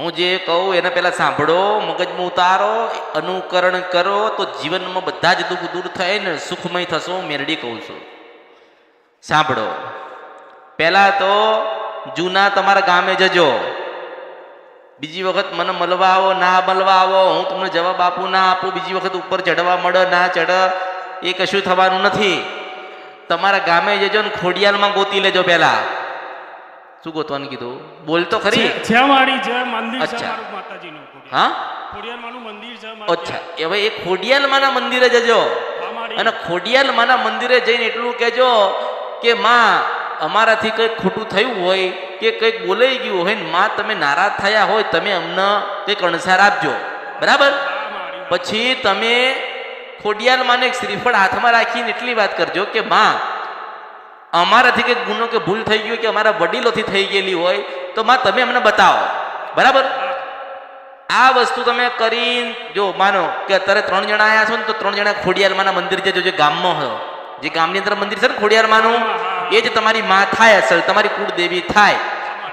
હું જે કહું એને પહેલાં સાંભળો મગજમાં ઉતારો, અનુકરણ કરો, તો જીવનમાં બધા જ દુઃખ દૂર થાય ને સુખમય થશો મેરડી કહું છું. સાંભળો. પહેલાં તો જૂના તમારા ગામે જજો. બીજી વખત મને મળવા આવો ના મળવા આવો હું તમને જવાબ આપું, ના આપું, બીજી વખત ઉપર ચડવા મળે, ના ચડ એ કશું થવાનું નથી. તમારા ગામે જજો ને ખોડિયાલમાં ગોતી લેજો પહેલા. શું ગોતવાનું કીધું? બોલ તો ખરી. છે- છે મારી છે મંદિર છે અચ્છા. મારું માતાજીનું. હા? ખોડિયારમાંનું મંદિર છે અચ્છા. હવે એ ખોડિયાલમાના મંદિરે જજો. અને ખોડિયાલમાના મંદિરે જઈને એટલું કહેજો કે માં અમારાથી કંઈક ખોટું થયું હોય કે કંઈક બોલાઈ ગયું હોય ને માં તમે નારાજ થયા હોય તમે અમને કંઈક અણસાર આપજો. બરાબર? પછી તમે ખોડિયાલમાને એક શ્રીફળ હાથમાં રાખીને એટલી વાત કરજો કે માં અમારાથી કંઈક ગુનો કે ભૂલ થઈ ગયું કે અમારા વડીલોથી થઈ ગયેલી હોય તો માં તમે અમને બતાવો. બરાબર? આ વસ્તુ તમે કરી જો માનો કે અત્યારે ત્રણ જણા આવ્યા છો ને તો ત્રણ જણા ખોડિયારમાંના મંદિર છે જે ગામમાં હોય. જે ગામની અંદર મંદિર છે ને ખોડિયારમાંનું? એ જ તમારી માં થાય અસલ તમારી કુળદેવી થાય.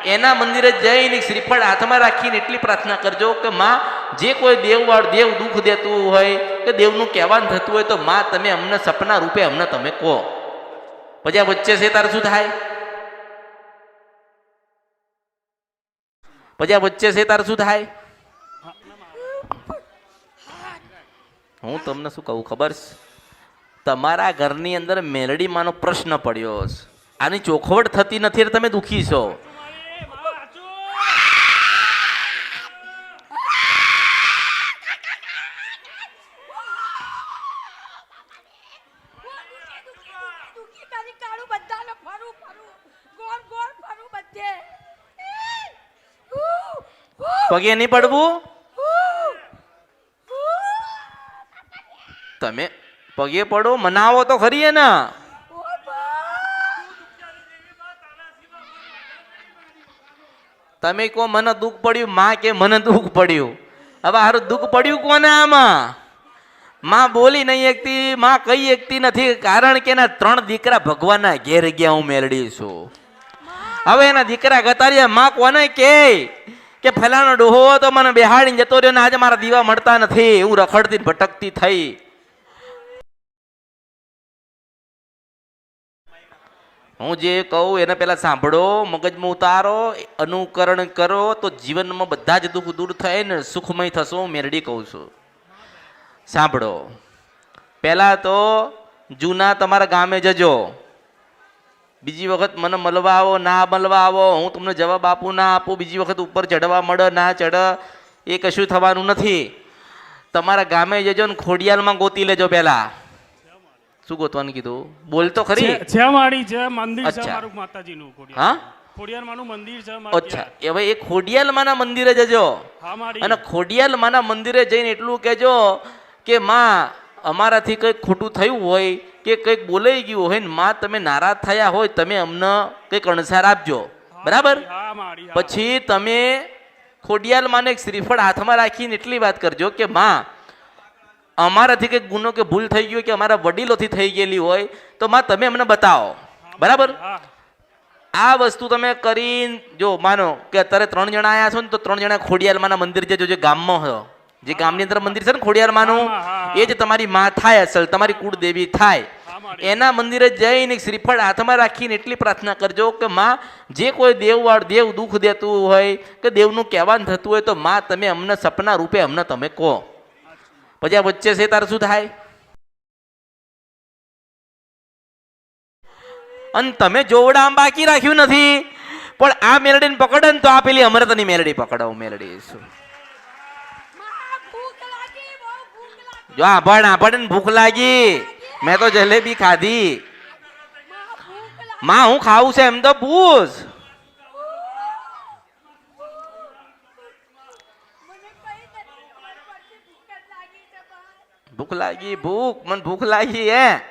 એના મંદિરે જઈને શ્રીફળ હાથમાં રાખીને એટલી પ્રાર્થના કરજો કે માં જે કોઈ દેવવાળ દેવ દુઃખ દેતું હોય કે દેવનું કહેવાન થતું હોય તો માં તમે અમને સપના રૂપે અમને તમે કહો. પછી આ વચ્ચે છે તારે શું થાય? પછી આ વચ્ચે છે તારે શું થાય? હું તમને શું કહું, ખબર છે? તમારા ઘરની અંદર મેલડીમાંનો પ્રશ્ન પડ્યો છે. આની ચોખવટ થતી નથી તમે દુખી છો. પગે નહીં પડવું. તમે પગે પડો, મનાવો તો ખરી ને તમે કહો, મને દુઃખ પડ્યું. માં કે, મને દુઃખ પડ્યું. હવે હારું, દુઃખ પડ્યું કોને આમાં? માં બોલી નહીં એકતી માં કઈ એકતી નથી, કારણ કે એના ત્રણ દીકરા ભગવાનના ઘેર ગયા હું મેળડી છું. હવે એના દીકરા ગતાર્યા માં કોને કે? કે ફલાણો ડોહો તો મને બેહાડીને જતો રહ્યો ને આજે મારા દીવા મળતા નથી. હું રખડતી ભટકતી થઈ. હું જે કહું એને પહેલાં સાંભળો, મગજમાં ઉતારો, અનુકરણ કરો, તો જીવનમાં બધા જ દુઃખ દૂર થાય ને સુખમય થશો, હું મેરડી કહું છું. સાંભળો. પહેલાં તો જૂના તમારા ગામે જજો. બીજી વખત મને મળવા આવો ના મળવા આવો હું તમને જવાબ આપું ના આપું બીજી વખત ઉપર ચડવા મળે ના ચઢ એ કશું થવાનું નથી. તમારા ગામે જજો ને ખોડિયાલમાં ગોતી લેજો પહેલા. શું ગોતવાનું કીધું? બોલ તો ખરી. છે- છે મારી છે મંદિર છે મારું માતાજીનું હા? ખોડિયારમાંનું મંદિર છે અચ્છા. હવે એ ખોડિયાલમાના મંદિરે જજો. અને ખોડિયાલમાના મંદિરે જઈને એટલું કહેજો કે માં અમારાથી કંઈક ખોટું થયું હોય કે કંઈક બોલાઈ ગયું હોય ને માં તમે નારાજ થયા હોય તમે અમને કંઈક અણસાર આપજો. બરાબર. પછી તમે ખોડિયાલમાને એક શ્રીફળ હાથમાં રાખીને એટલી વાત કરજો કે માં અમારાથી કંઈક ગુનો કે ભૂલ થઈ ગયો કે અમારા વડીલોથી થઈ ગયેલી હોય તો માં તમે અમને બતાવો. બરાબર? આ વસ્તુ તમે કરીને જો માનો કે અત્યારે ત્રણ જણા આવ્યા છો ને તો ત્રણ જણા ખોડિયાલમાના મંદિર જજો જે ગામમાં હો. જે ગામની અંદર મંદિર છે ને ખોડિયાલમાનું. એ જ તમારી માં થાય અસલ, તમારી કુળદેવી થાય. એના મંદિરે જઈને શ્રીફળ હાથમાં રાખીને એટલી પ્રાર્થના કરજો કે માં, જે કોઈ દેવવાળ દેવ દુઃખ દેતું હોય, કે દેવનું કહેવાન થતું હોય તો માં, તમે અમને સપના રૂપે અમને તમે કહો. પછી આ વચ્ચે છે, તારે શું થાય? અને તમે જોવડામ બાકી રાખ્યું નથી. પણ આ મેલડીને પકડે ને તો આ પેલી અમૃતની મેલડી પકડાવ, મેલડી. શું માં, ભૂખ લાગી બહુ ભૂખ લાગી જો આભણ આભણ ને ભૂખ લાગી. મેં તો જલેબી ખાધી. માં, હું ખાવું છે એમ તો પૂછ. ભૂખ લાગી ભૂખ મને ભૂખ લાગી હે.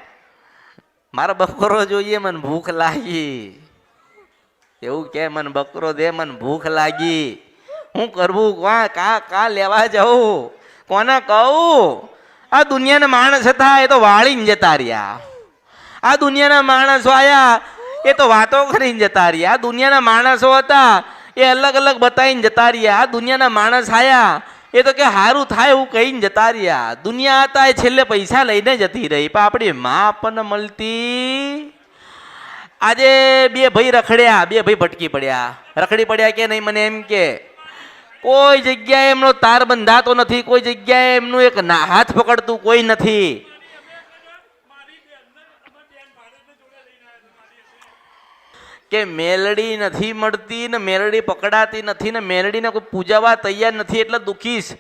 મારો બકરો જોઈએ મને ભૂખ લાગી. એવું કે મને બકરો દે મને ભૂખ લાગી. હું કરવું કા કા લેવા જવું કોને કહું? આ દુનિયાના માણસ હતા, એ તો વાળીને જતા રહ્યા. આ દુનિયાના માણસો આયા, એ તો વાતો કરીને જતા રહ્યા. આ દુનિયાના માણસો હતા, એ અલગ અલગ બતાવીને જતા રહ્યા. આ દુનિયાના માણસ આયા, એ તો કે સારું થાય એવું કહીને જતા રહ્યા. દુનિયા હતા, એ છેલ્લે પૈસા લઈને જતી રહી. પણ આપણી મા આપણને મળતી. આજે બે ભાઈ રખડ્યા, બે ભાઈ ભટકી પડ્યા. રખડી પડ્યા કે નહીં મને એમ કે? કોઈ જગ્યાએ એમનો તાર બંધાતો નથી, કોઈ જગ્યાએ એમનું એક હાથ પકડતું કોઈ નથી. કે મેલડી નથી મળતી ને મેલડી પકડાતી નથી ને મેલડીને કોઈ પૂજાવા તૈયાર નથી એટલે દુખીશ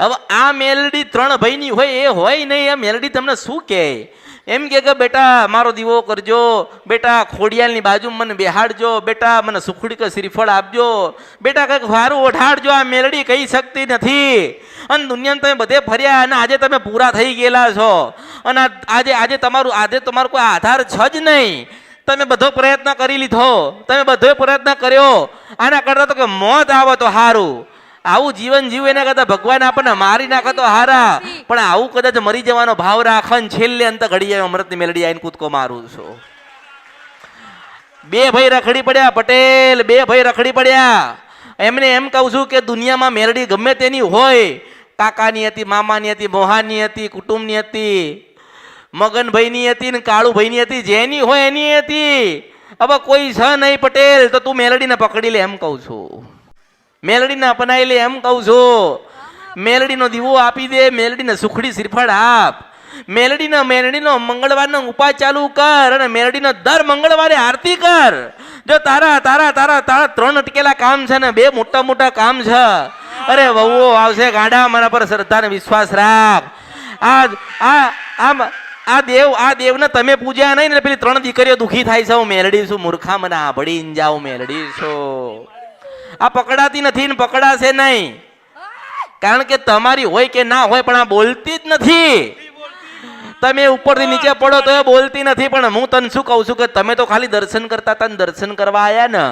હવે આ મેલડી ત્રણ ભાઈની હોય, એ હોય નહીં આ મેલડી તમને શું કહે? એમ કે, બેટા, મારો દીવો કરજો, બેટા, ખોડિયાલની બાજુમાં મને બેહાડજો, બેટા, મને સુખડી કે શ્રીફળ આપજો, બેટા, કંઈક વારું ઓઢાડજો. આ મેલડી કહી શકતી નથી. અને દુનિયાને તમે બધે ફર્યા અને આજે તમે પૂરા થઈ ગયેલા છો. અને આજે આજે તમારું આજે તમારો કોઈ આધાર છે જ નહીં. તમે બધો પ્રયત્ન કરી લીધો. તમે બધો પ્રયત્ન કર્યો. આના કરતા તો કે મોત આવે તો સારું આવું જીવન જીવ એના કરતા ભગવાન આપણને મારી નાખે તો હારા. પણ આવું કદાચ મરી જવાનો ભાવ રાખે ને છેલ્લે અંત ઘડીએ અમૃતની મેલડી આવીને કૂદકો મારું છું. બે ભાઈ રખડી પડ્યા પટેલ બે ભાઈ રખડી પડ્યા. એમને એમ કહું છું કે દુનિયામાં મેરડી ગમે તેની હોય કાકાની હતી મામાની હતી મોહાની હતી કુટુંબની હતી મગનભાઈની હતી ને કાળુભાઈની હતી જેની હોય એની હતી. હવે કોઈ છે નહીં પટેલ તો તું મેલડીને પકડી લે એમ કહું છું. મેલડીને અપનાવી લે, એમ કહું છું. મેલડીનો દીવો આપી દે, મેલડીને સુખડી શ્રીફળ આપ. મેલડીનો મેલડીનો મંગળવારનો ઉપાય ચાલુ કર અને મેલડીનો દર મંગળવારે આરતી કર. જો તારા તારા તારા તારા ત્રણ અટકેલા કામ છે ને, બે મોટા મોટા કામ છે. અરે વહુઓ, આવશે ગાડા, મારા પર શ્રદ્ધા ને વિશ્વાસ રાખ. આ આ, આમ, આ દેવ, આ દેવને તમે પૂજ્યા નહીં ને પેલી ત્રણ દીકરીઓ દુઃખી થાય છે. હું મેલડી છું મૂર્ખા મને આભડીને જાઉં, મેલડી છું. આ પકડાતી નથી ને પકડાશે નહીં. કારણ કે તમારી હોય કે ના હોય પણ આ બોલતી જ નથી. તમે ઉપરથી નીચે પડો તો એ બોલતી નથી પણ હું તને શું કહું છું કે તમે તો ખાલી દર્શન કરતા હતા દર્શન કરવા આવ્યા ને.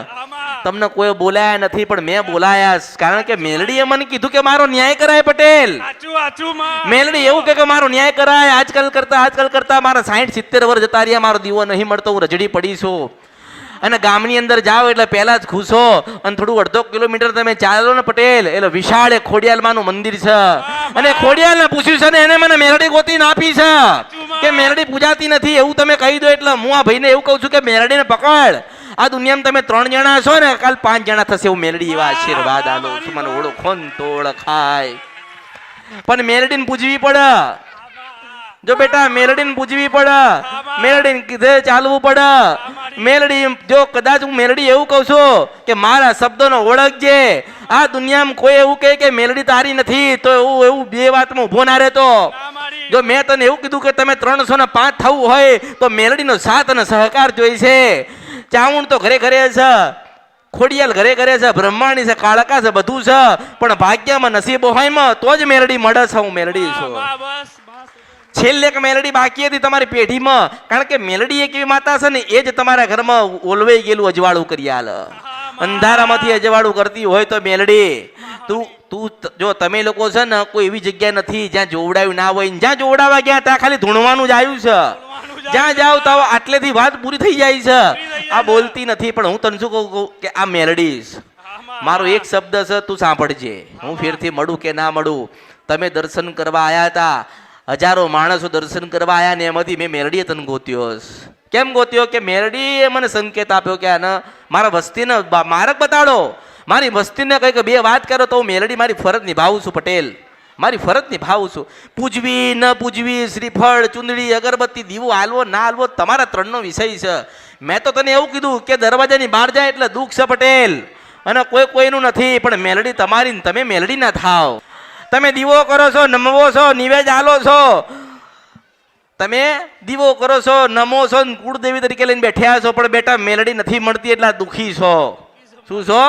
તમને કોઈ બોલાયા નથી પણ મેં બોલાયા. કારણ કે મેલડીએ મને કીધું કે મારો ન્યાય કરાય પટેલ. મેલડી એવું કે કે મારો ન્યાય કરાય. આજકાલ કરતા આજકાલ કરતા મારા સાઠ સિત્તેર વર્ષ જતા રહ્યા. મારો દીવો નહીં મળતો હું રજડી પડી છું. અને ગામની અંદર જાઓ એટલે પહેલાં જ ખુશો અને થોડું અડધો કિલોમીટર તમે ચાલો ને પટેલ એટલે વિશાળ ખોડિયાલમાંનું મંદિર છે. અને ખોડિયાલને પૂછ્યું છે ને એને મને મેરડી ગોતીને આપી છે. કે મેરડી પૂજાતી નથી એવું તમે કહી દો એટલે હું આ ભાઈને એવું કહું છું કે મેરડીને પકડ. આ દુનિયામાં તમે ત્રણ જણા છો ને કાલ પાંચ જણા થશે એવું મેરડી એવા આશીર્વાદ આલો છું. મને ઓળખો ને તો ઓળખાય. પણ મેરડીને પૂજવી પડે. જો બેટા મેલડીને પૂજવી પડે. મેલડીને કીધે ચાલવું પડે. મેલડી જો કદાચ હું મેલડી એવું કહું છું કે મારા શબ્દોનો ઓળખજે. આ દુનિયામાં કોઈ એવું કહે કે મેલડી તારી નથી તો એવું એવું બે વાતમાં ઊભો ના રહેતો. જો મેં તને એવું કીધું કે તમે ત્રણસો ને પાંચ થવું હોય તો મેલડીનો સાથ અને સહકાર જોઈશે ચાવણ તો ઘરે ઘરે છે. ખોડિયાલ ઘરે ઘરે છે. બ્રહ્માણી છે કાળકા છે બધું છે. પણ ભાગ્યમાં નસીબો હોય તો જ મેલડી મળે છે હું મેલડી છું. છેલ્લે એક મેલડી બાકી હતી તમારી પેઢીમાં. કારણ કે મેલડી એક એવી માતા છે ને, એ જ તમારા ઘરમાં ઓલવાઈ ગયેલું અજવાળું કરી આલ. અંધારામાંથી અજવાળું કરતી હોય તો મેલડી, તું તું જો તમે લોકો છે ને, કોઈ એવી જગ્યા નથી જ્યાં જોવડાયું ના હોય જ્યાં જોવડાવા ગયા ત્યાં ખાલી ધૂણવાનું જ આવ્યું છે. જ્યાં જાવ તો આટલેથી વાત પૂરી થઈ જાય છે. આ બોલતી નથી, પણ હું તને શું કહું કે આ મેલડીશ મારો એક શબ્દ છે, તું સાંભળજે. હું ફેરથી મળું કે ના મળું? તમે દર્શન કરવા આવ્યા હતા. હજારો માણસો દર્શન કરવા આવ્યા ને એમાંથી મેં મેરડીએ તને ગોત્યો કેમ ગોત્યો? કે મેરડીએ મને સંકેત આપ્યો કે આને મારા વસ્તીને મારક બતાડો. મારી વસ્તીને કંઈક બે વાત કરો તો હું મેલડી મારી ફરજ નિભાવું છું, પટેલ. મારી ફરજ નિભાવું છું. પૂજવી, ન પૂજવી, શ્રીફળ, ચુંદડી, અગરબત્તી, દીવો હાલવો, ના હાલવો, તમારા ત્રણનો વિષય છે. મેં તો તને એવું કીધું કે દરવાજાની બહાર જાય એટલે દુઃખ છે, પટેલ. અને કોઈ કોઈનું નથી, પણ મેલડી તમારી તમે મેલડી ના થાવ. તમે દીવો કરો છો, નમવો છો, નિવેદ આલો છો. તમે દીવો કરો છો, નમો છો કુળદેવી તરીકે લઈને બેઠ્યા છો, પણ બેટા મેલડી નથી મળતી એટલા દુઃખી છો. શું છો?